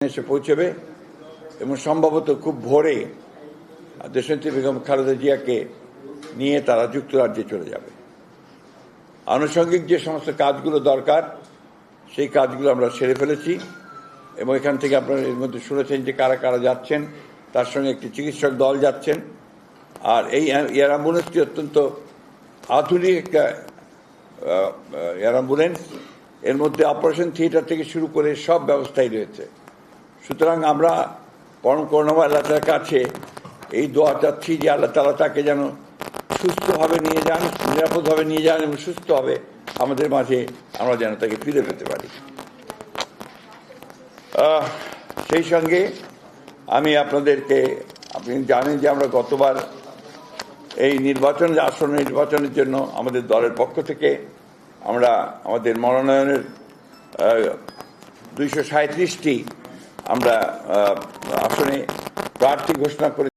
এসে পৌঁছবে এবং সম্ভবত খুব ভোরে দেশনেত্রী বেগম খালেদা জিয়াকে নিয়ে তারা যুক্তরাজ্যে চলে যাবে। আনুষঙ্গিক যে সমস্ত কাজগুলো দরকার, সেই কাজগুলো আমরা সেরে ফেলেছি এবং এখান থেকে আপনারা এর মধ্যে শুনেছেন যে কারা কারা যাচ্ছেন, তার সঙ্গে একটি চিকিৎসক দল যাচ্ছেন। আর এই এয়ার অ্যাম্বুলেন্সটি অত্যন্ত আধুনিক একটা এয়ার অ্যাম্বুলেন্স। এর মধ্যে অপারেশন থিয়েটার থেকে শুরু করে সব ব্যবস্থাই রয়েছে। সুতরাং আমরা পরম করুণাময় আল্লাহ তালার কাছে। এই দোয়া চাচ্ছি যে আল্লাহ তালা তাকে যেন সুস্থভাবে নিয়ে যান, নিরাপদভাবে নিয়ে যান এবং সুস্থভাবে আমাদের মাঝে আমরা যেন তাকে ফিরে পেতে পারি। সেই সঙ্গে আমি আপনাদেরকে, আপনি জানেন যে আমরা গতবার এই নির্বাচন, আসন্ন নির্বাচনের জন্য আমাদের দলের পক্ষ থেকে আমরা আমাদের মনোনয়নের দুইশো সাঁত্রিশটি আমরা আসনে প্রার্থী ঘোষণা করে